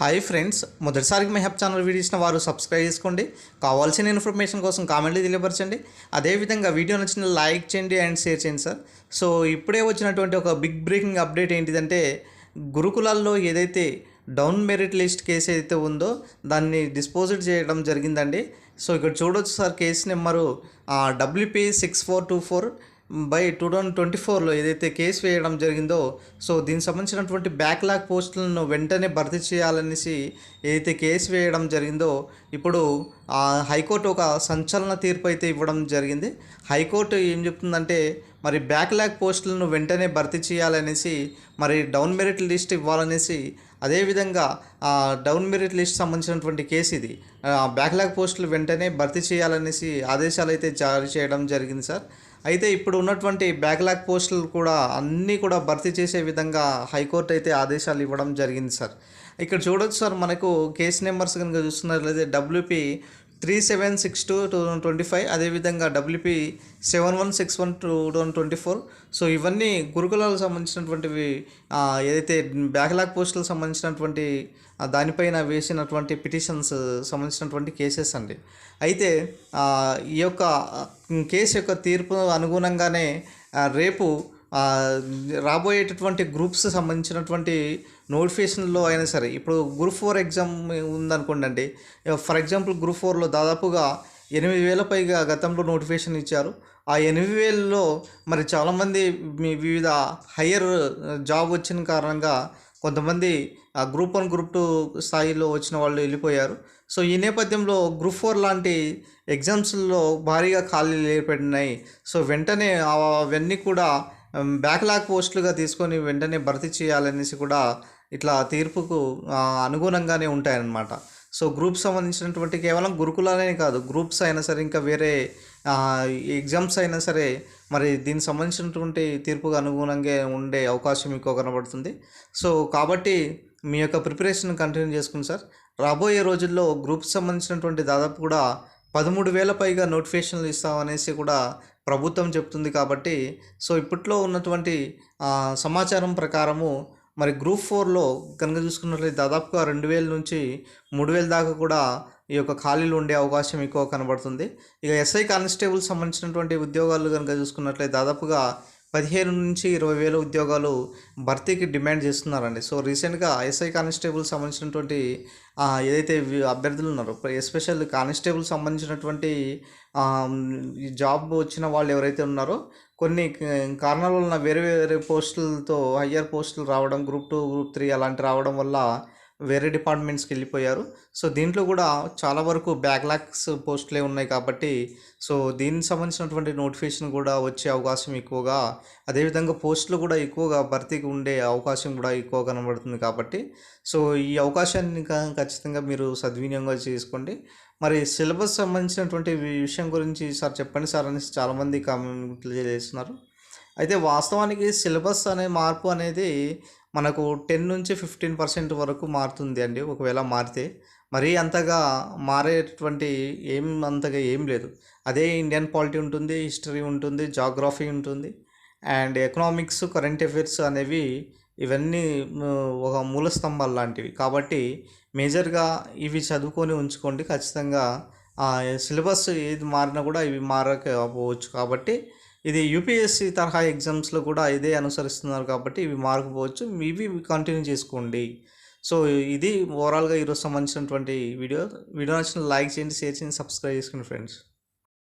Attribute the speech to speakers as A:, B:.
A: Hi friends మొదటిసారికి మెహబ్ హెప్ ఛానల్ వీడియో ఇచ్చిన వారు సబ్స్క్రైబ్ చేసుకోండి. కావాల్సిన ఇన్ఫర్మేషన్ కోసం కామెంట్లు తెలియపరచండి. అదేవిధంగా వీడియో నచ్చిన లైక్ చేయండి అండ్ షేర్ చేయండి సార్ సో ఇప్పుడే వచ్చినటువంటి ఒక బిగ్ బ్రేకింగ్ అప్డేట్ ఏంటిదంటే గురుకులాల్లో ఏదైతే డౌన్ మెరిట్ లిస్ట్ కేసు అయితే ఉందో దాన్ని డిస్పోజిట్ చేయడం జరిగిందండి. సో ఇక్కడ చూడొచ్చు sir case number WP six four two four by two thousand twenty ఫోర్లో ఏదైతే కేసు వేయడం జరిగిందో సో దీనికి సంబంధించినటువంటి బ్యాక్లాగ్ పోస్టులను వెంటనే భర్తీ చేయాలనేసి ఏదైతే కేసు వేయడం జరిగిందో ఇప్పుడు ఆ హైకోర్టు ఒక సంచలన తీర్పు అయితే ఇవ్వడం జరిగింది. హైకోర్టు ఏం చెప్తుందంటే మరి బ్యాక్లాగ్ పోస్టులను వెంటనే భర్తీ చేయాలనేసి మరి డౌన్ మెరిట్ లిస్ట్ ఇవ్వాలనేసి అదేవిధంగా డౌన్ మెరిట్ లిస్ట్ సంబంధించినటువంటి కేసు ఇది. ఆ బ్యాక్లాగ్ పోస్టులు వెంటనే భర్తీ చేయాలనేసి ఆదేశాలు అయితే జారీ చేయడం జరిగింది సార్. అయితే ఇప్పుడు ఉన్నటువంటి బ్యాక్లాగ్ పోస్టులు కూడా అన్నీ కూడా భర్తీ చేసే విధంగా హైకోర్టు అయితే ఆదేశాలు ఇవ్వడం జరిగింది సార్. ఇక్కడ చూడొచ్చు సార్ మనకు కేసు నెంబర్స్ కనుక చూస్తున్నట్లయితే WP three seven six two two thousand twenty five అదేవిధంగా WP seven one six one two thousand twenty four. So ఇవన్నీ గురుకులాలకు సంబంధించినటువంటివి ఏదైతే బ్యాక్లాగ్ పోస్టులకు సంబంధించినటువంటి దానిపైన వేసినటువంటి పిటిషన్స్ సంబంధించినటువంటి కేసెస్ అండి. అయితే ఈ యొక్క కేసు యొక్క తీర్పు అనుగుణంగానే రేపు రాబోయేటటువంటి గ్రూప్స్ సంబంధించినటువంటి నోటిఫికేషన్లో అయినా సరే ఇప్పుడు గ్రూప్ ఫోర్ ఎగ్జామ్ ఉందనుకోండి అండి ఫర్ ఎగ్జాంపుల్ గ్రూప్ ఫోర్లో దాదాపుగా ఎనిమిది వేల పైగా గతంలో నోటిఫికేషన్ ఇచ్చారు. ఆ ఎనిమిది వేలలో మరి చాలామంది మీ వివిధ హయ్యర్ జాబ్ వచ్చిన కారణంగా కొంతమంది ఆ గ్రూప్ వన్ గ్రూప్ టూ స్థాయిలో వచ్చిన వాళ్ళు వెళ్ళిపోయారు. సో ఈ నేపథ్యంలో గ్రూప్ ఫోర్ లాంటి ఎగ్జామ్స్లో భారీగా ఖాళీలు ఏర్పడినాయి. సో వెంటనే అవన్నీ కూడా బ్యాక్లాగ్ పోస్టులుగా తీసుకొని వెంటనే భర్తీ చేయాలనేసి కూడా ఇట్లా తీర్పుకు అనుగుణంగానే ఉంటాయన్నమాట. సో గ్రూప్ సంబంధించినటువంటి కేవలం గురుకులాలనే కాదు గ్రూప్స్ అయినా సరే ఇంకా వేరే ఎగ్జామ్స్ అయినా సరే మరి దీనికి సంబంధించినటువంటి తీర్పుకు అనుగుణంగా ఉండే అవకాశం ఎక్కువ కనబడుతుంది. సో కాబట్టి మీ యొక్క ప్రిపరేషన్ కంటిన్యూ చేసుకుని సార్. రాబోయే రోజుల్లో గ్రూప్ సంబంధించినటువంటి దాదాపు కూడా పదమూడు వేల పైగా నోటిఫికేషన్లు ఇస్తామనేసి కూడా ప్రభుత్వం చెప్తుంది కాబట్టి సో ఇప్పట్లో ఉన్నటువంటి సమాచారం ప్రకారము మరి గ్రూప్ ఫోర్లో కనుక చూసుకున్నట్లయితే దాదాపుగా రెండు వేల నుంచి మూడు వేల దాకా కూడా ఈ యొక్క ఖాళీలు ఉండే అవకాశం ఎక్కువ కనబడుతుంది. ఇక ఎస్ఐ కానిస్టేబుల్ సంబంధించినటువంటి ఉద్యోగాలు కనుక చూసుకున్నట్లయితే దాదాపుగా పదిహేను నుంచి ఇరవై వేల ఉద్యోగాలు భర్తీకి డిమాండ్ చేస్తున్నారండి. సో రీసెంట్గా ఎస్ఐ కానిస్టేబుల్ సంబంధించినటువంటి ఏదైతే అభ్యర్థులు ఉన్నారో ఎస్పెషల్ కానిస్టేబుల్ సంబంధించినటువంటి జాబ్ వచ్చిన వాళ్ళు ఎవరైతే ఉన్నారో కొన్ని కారణాల వలన వేరే వేరే పోస్టులతో హయ్యర్ పోస్టులు రావడం గ్రూప్ టూ గ్రూప్ త్రీ అలాంటి రావడం వల్ల వేరే డిపార్ట్మెంట్స్కి వెళ్ళిపోయారు. సో దీంట్లో కూడా చాలా వరకు బ్యాక్లాగ్స్ పోస్టులే ఉన్నాయి కాబట్టి సో దీనికి సంబంధించినటువంటి నోటిఫికేషన్ కూడా వచ్చే అవకాశం ఎక్కువగా అదేవిధంగా పోస్టులు కూడా ఎక్కువగా భర్తీకి ఉండే అవకాశం కూడా ఎక్కువ కనబడుతుంది కాబట్టి సో ఈ అవకాశాన్ని ఖచ్చితంగా మీరు సద్వినియోగం చేసుకోండి. మరి సిలబస్ సంబంధించినటువంటి విషయం గురించి సార్ చెప్పండి సార్ అనేసి చాలామంది కామెంట్లు చేస్తున్నారు. అయితే వాస్తవానికి సిలబస్ అనే మార్పు అనేది మనకు టెన్ నుంచి ఫిఫ్టీన్ పర్సెంట్ వరకు మారుతుంది అండి ఒకవేళ మారితే. మరీ అంతగా మారేటువంటి ఏం అంతగా ఏం లేదు. అదే ఇండియన్ పాలిటీ ఉంటుంది హిస్టరీ ఉంటుంది జాగ్రఫీ ఉంటుంది. అండ్ ఎకనామిక్స్ కరెంట్ అఫైర్స్ అనేవి ఇవన్నీ ఒక మూల స్తంభాలు లాంటివి. కాబట్టి మేజర్గా ఇవి చదువుకొని ఉంచుకోండి. ఖచ్చితంగా సిలబస్ ఏది మారినా కూడా ఇవి మారకపోవచ్చు. కాబట్టి ఇది యూపీఎస్సి తరహా ఎగ్జామ్స్లో కూడా ఇదే అనుసరిస్తున్నారు కాబట్టి ఇవి మారకపోవచ్చు. ఇవి కంటిన్యూ చేసుకోండి. సో ఇది ఓవరాల్గా ఈరోజు సంబంధించినటువంటి వీడియో. వీడియో నచ్చిన లైక్ చేయండి షేర్ చేయండి సబ్స్క్రైబ్ చేసుకోండి ఫ్రెండ్స్.